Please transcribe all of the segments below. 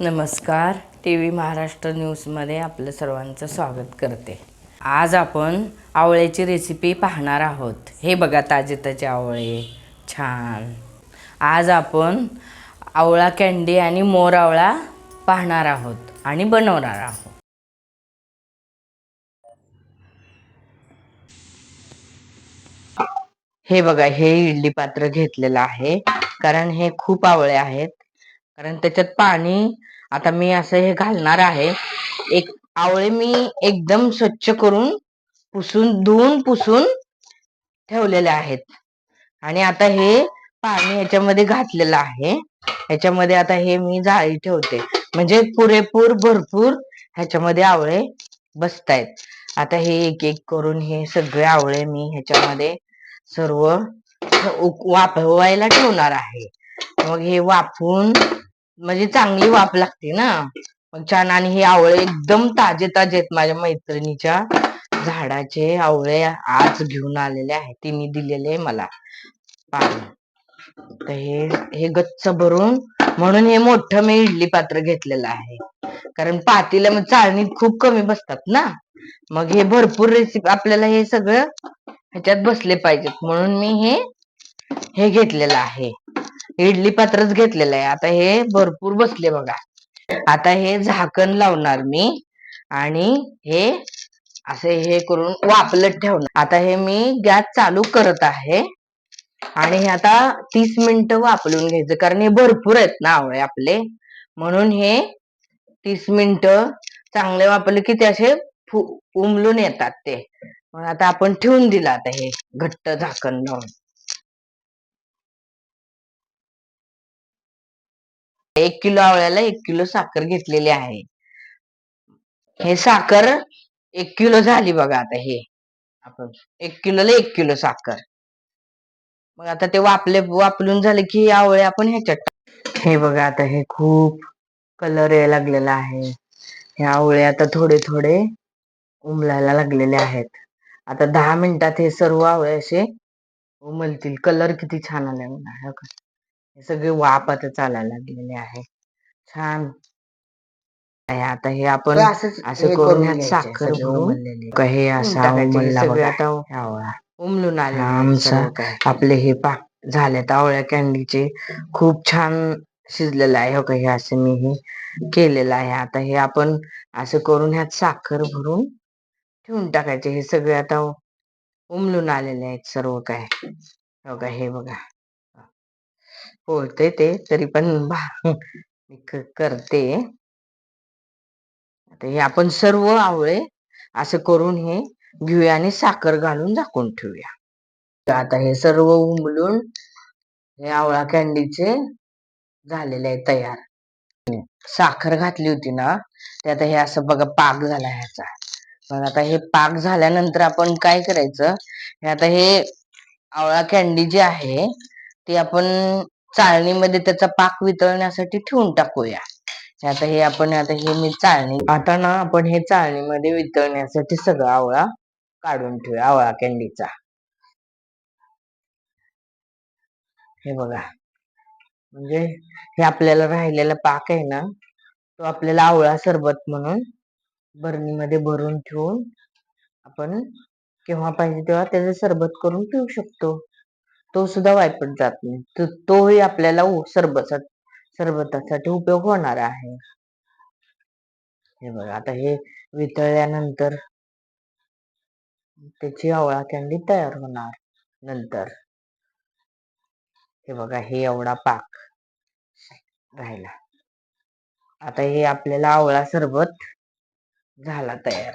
नमस्कार. T V Maharashtra न्यूजमध्ये आपलं सर्वांचं स्वागत करते. आज आपण आवळ्याची रेसिपी पाहणार आहोत. हे बघा ताजे ताजे आवळे. छान. आज आपण आवळा कॅन्डी आणि मोर आवळा पाहणार आहोत आणि बनवणार आहोत. हे बघा हे इडली पात्र घेतलेलं आहे. कारण हे खूप आवळे आहेत. कारण त्याच्यात पाणी आता मी असं हे घालणार आहे. एक आवळे मी एकदम स्वच्छ करून पुसून धुवून पुसून ठेवलेले आहेत. आणि आता हे पाणी ह्याच्यामध्ये घातलेलं आहे. ह्याच्यामध्ये आता हे मी जाळी ठेवते. म्हणजे पुरेपूर भरपूर ह्याच्यामध्ये आवळे बसतायत. आता हे एक एक करून हे सगळे आवळे मी ह्याच्यामध्ये सर्व वाफवायला ठेवणार आहे. मग हे वाफवून म्हणजे चांगली वाफ लागते ना. मग छान आणि हे आवळे एकदम ताजे ताजे आहेत माझ्या मैत्रिणीच्या. झाडाचे आवळे आज घेऊन आलेले आहेत तिने दिलेले मला. पाणी. तर हे हे गच्च भरून म्हणून हे मोठं मी इडली पात्र घेतलेलं आहे. कारण पातीला मग चाळणीत खूप कमी बसतात ना. मग हे भरपूर रेसिपी आपल्याला हे सगळं ह्याच्यात बसले पाहिजेत. म्हणून मी हे हे घेतलेलं आहे. इडली पात्रच घेतलेलं आहे. आता हे भरपूर बसले बघा. आता हे झाकण लावणार मी आणि हे असे हे करून वापलत ठेवणार. आता हे मी गॅस चालू करत आहे आणि हे आता तीस मिनिटं वापरून घ्यायचं कारण हे भरपूर आहेत ना आवळे आपले. म्हणून हे तीस मिनिटं चांगले वापरले की ते असे फु- उमलून येतात ते. आता आपण ठेवून दिलं आता हे घट्ट झाकण लावून. एक किलो आवळ्याला एक किलो साखर घेतलेली आहे. हे साखर एक किलो झाली बघा आता हे. आपण. एक किलोला एक किलो साखर. मग आता ते वापले वापलून झाले की आवळे आपण ह्याच्यात हे बघा आता हे खूप कलर यायला लागलेला आहे. हे आवळे आता थोडे थोडे उमलायला लागलेले आहेत. आता दहा मिनिटात हे सर्व आवळे असे उमलतील. कलर किती छान आलाय बघा हे सगळे वाप आता चालायला लागलेले आहे छान. आहे आता हे आपण असं करून ह्यात साखर हे असा उमलून आले आमचा आपले हे पाक झालेत आवळ्या कॅन्डीचे खूप छान शिजलेलं आहे हो का? हे असं मी हे केलेलं आहे. आता हे आपण असं करून ह्यात साखर भरून ठेवून टाकायचे. हे सगळे आता उमलून आलेले आहेत सर्व काय हो का? हे बघा. बोलते ते तरी पण भा- मी क- करते. आता हे आपण सर्व आवळे असं करून हे घेऊया आणि साखर घालून झाकून ठेवूया. तर आता हे सर्व उमलून हे आवळा कॅन्डीचे झालेले आहे तयार. साखर घातली होती ना ते आता हे असं बघा पाक झाला ह्याचा. मग आता हे पाक झाल्यानंतर आपण काय करायचं हे आता हे आवळा कॅन्डी जे आहे ते आपण चाळणीमध्ये त्याचा पाक वितळण्यासाठी ठेवून टाकूया. आता हे आपण आता हे मी चाळणी आता ना आपण हे चाळणीमध्ये वितळण्यासाठी सगळा आवळा काढून ठेवूया आवळा कॅन्डीचा हे बघा. म्हणजे हे आपल्याला राहिलेला पाक आहे ना तो आपल्याला आवळा सरबत म्हणून बरणीमध्ये भरून ठेवून आपण केव्हा पाहिजे तेव्हा त्याचं सरबत करून पिऊ शकतो. तो सुद्धा वायपट जात नाही. तर तोही आपल्याला उ- सरबत सरबतासाठी उपयोग होणार आहे. हे बघा आता हे वितळल्यानंतर त्याची आवळा कॅन्डी तयार होणार नंतर. हे बघा हे एवढा पाक राहिला. आता हे आपल्याला आवळा सरबत झाला तयार.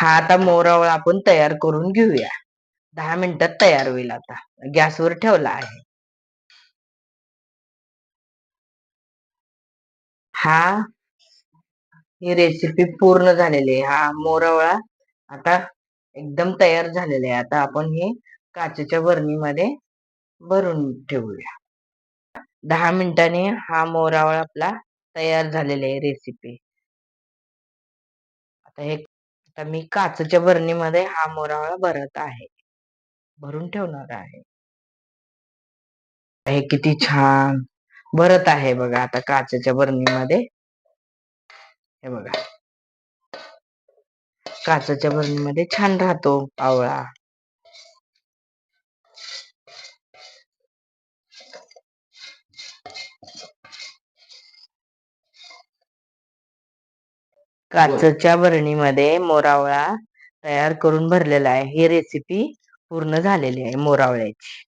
हा आता मोरावळ आपण तयार करून घेऊया. दहा मिनिटात तयार होईल आता. गॅसवर ठेवला आहे. हा. ही रेसिपी पूर्ण झालेली आहे. हा मोरावळा आता एकदम तयार झालेला आहे. आता आपण हे काचेच्या बरणीमध्ये भरून ठेवूया. दहा मिनिटांनी हा मोरावळा आपला तयार झालेला आहे रेसिपी आता हे आता मी काचेच्या बरणीमध्ये हा मोरावळा भरत आहे. भरून ठेवणार आहे. हे किती छान! भरत आहे बघा आता काचेच्या बरणीमध्ये. हे बघा. काचेच्या बरणीमध्ये छान राहतो आवळा. काचच्या बरणीमध्ये मोरावळा तयार करून भरलेला आहे. ही रेसिपी पूर्ण झालेली आहे मोरावळ्याची.